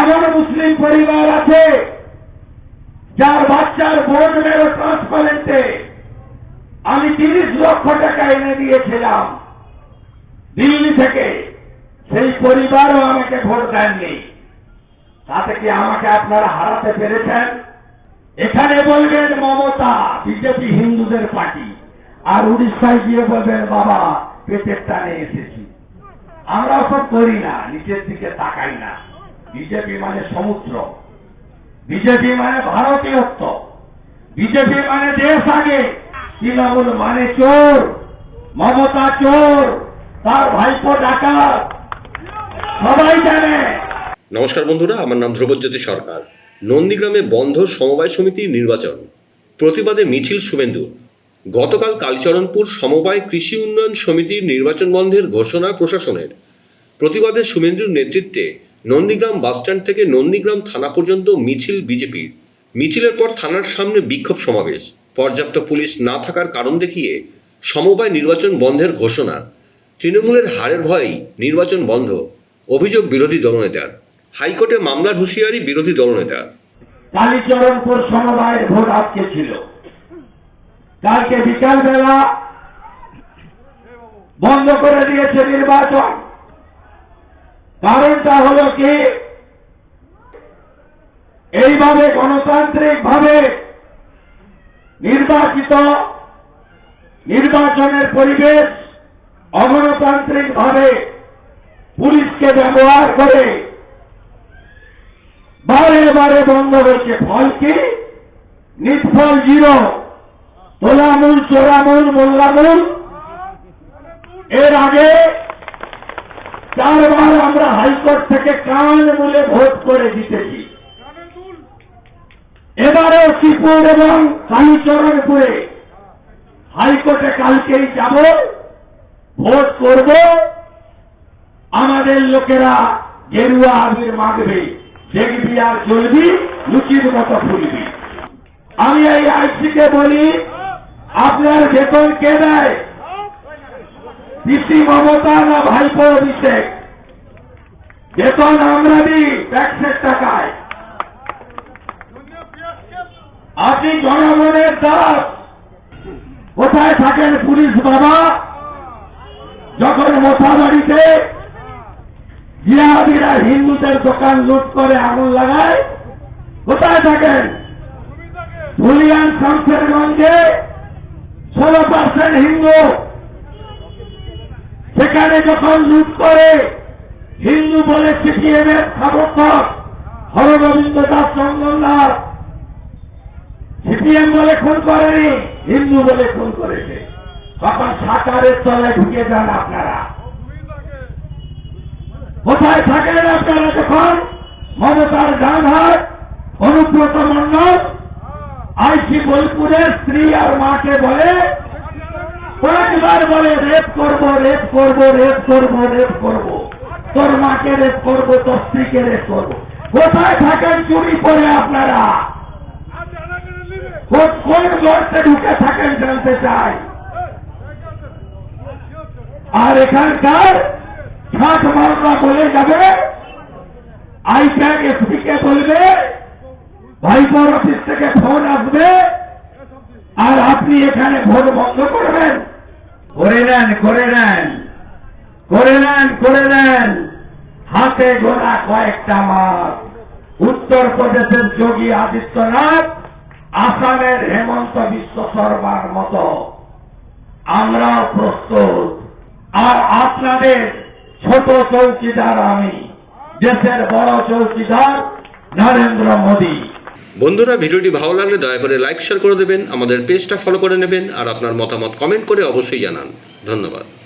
এমন মুসলিম পরিবার আছে যার বাচ্চার বোর্ড মেরো ট্রান্সপারেন্টে আমি তিরিশ লক্ষ টাকা এনে দিয়েছিলাম। দিল্লি থেকে সেই পরিবারও আমাকে ভোট দেননি। তাতে কি আমাকে আপনারা হারাতে পেরেছেন? এখানে বলবেন মমতা, বিজেপি হিন্দুদের পার্টি। আর উড়িষ্যায় গিয়ে বলবেন, বাবা, পেটের টানে এসেছি। আমরা সব করি না নিচের দিকে তাকাই না। বিজেপি মানে সমুদ্র। বিজেপি মানে ভারতীয়ত্ব। বিজেপি মানে দেশ আগে। তৃণমূল মানে চোর। মমতা চোর। তার ভাইপো ডাকাত। সবাই জানে। নমস্কার বন্ধুরা, আমার নাম ধ্রুবজ্যোতি সরকার। নন্দীগ্রামে বন্ধ সমবায় সমিতির নির্বাচন। প্রতিবাদে মিছিল শুভেন্দু। গতকাল কালচরণপুর সমবায় কৃষি উন্নয়ন সমিতির নির্বাচন বন্ধের ঘোষণা প্রশাসনের। প্রতিবাদে শুভেন্দুর নেতৃত্বে নন্দীগ্রাম বাসস্ট্যান্ড থেকে নন্দীগ্রাম থানা পর্যন্ত মিছিল বিজেপির মিছিলের পর থানার সামনে বিক্ষোভ সমাবেশ। পর্যাপ্ত পুলিশ না থাকার কারণ দেখিয়ে সমবায় নির্বাচন বন্ধের ঘোষণা। তৃণমূলের হারের ভয়েই নির্বাচন বন্ধ। অভিযোগ বিরোধী দলনেতার। হাইকোর্টে মামলার হুঁশিয়ারি বিরোধী দলনেতার। কালীচরণপুর সমবায়ের ভোট আজকে ছিল। কালকে বিকালবেলা বন্ধ করে দিয়েছে নির্বাচন। কারণটা হলো কি? এইভাবে গণতান্ত্রিক ভাবে নির্বাচিত নির্বাচনের পরিবেশ অগণতান্ত্রিক ভাবে পুলিশকে ব্যবহার করে বারে বারে বন্ধ হয়েছে। ফল কি? নিষ্ফল জিরো। তোলামূল, চোরামূল, মোল্লামূল। এর আগে চারবার হাইকোর্ট থেকে কান মূলে ভোট করে জিতেছি। এবারেও শ্রীপুর এবং কালীচরণপুরে হাইকোর্টে কালকেই যাব, ভোট করব। আমাদের লোকেরা গেরুয়া আবির মাগবে, দেখবি আর চলবি, লুচির মতো ফুলবি। আমি এই আইসিকে বলি, আপনার বেতন কে দেয়? পিসি মমতা না ভাইপো অভিষেক? বেতন আমরা দিই ট্যাক্সের টাকায়। আপনি জনগণের দাস। কোথায় থাকেন পুলিশ বাবা? যখন মোথাবাড়িতে জিহাদিরা হিন্দুদের দোকান লুট করে আগুন লাগায়, কোথায় থাকেন? ধুলিয়ান শামসেরগঞ্জে ষোলো পার্সেন্ট হিন্দু। সেখানে যখন লুট করে হিন্দু বলে সিপিএম এর সমর্থক হরগোবিন্দ দাস চন্দনদাস সিপিএম বলে খুন করেনি, হিন্দু বলে খুন করেছে। তখন সাকারের তলে ঢুকে যান আপনারা। কোথায় থাকেন আপনারা যখন মমতার গানহাট অনুব্রত মন্ডল আইসি বোলপুরের স্ত্রী আর মাকে বলে, কয়েকবার বলে, রেপ করব রেপ করব রেপ করব রেপ করব। তোর মাকে রেপ করব তোর স্ত্রীকে রেপ করব। কোথায় থাকেন চুরি করে আপনারা? কোন- গর্তে ঢুকে থাকেন জানতে চাই? আর এখানকার ষাট মামলা বলে যাবে আইপ্যাক এসপি কে বলবে, ভাইপোর অফিস থেকে ফোন আসবে, আর আপনি এখানে ভোট বন্ধ করবেন। করে নেন করে নেন। করে নেন করে নেন। হাতে গোনা কয়েকটা মাস উত্তর প্রদেশের যোগী আদিত্যনাথ, আসামের হেমন্ত বিশ্ব শর্মার মতো। আমরাও প্রস্তুত। আর আপনাদের ছোট চৌকিদার আমি, দেশের বড় চৌকিদার নরেন্দ্র মোদী। বন্ধুরা, ভিডিওটি ভালো লাগলে দয়া করে লাইক, শেয়ার করে দেবেন, আমাদের পেজটা ফলো করে নেবেন, আর আপনার মতামত কমেন্ট করে অবশ্যই জানান। ধন্যবাদ।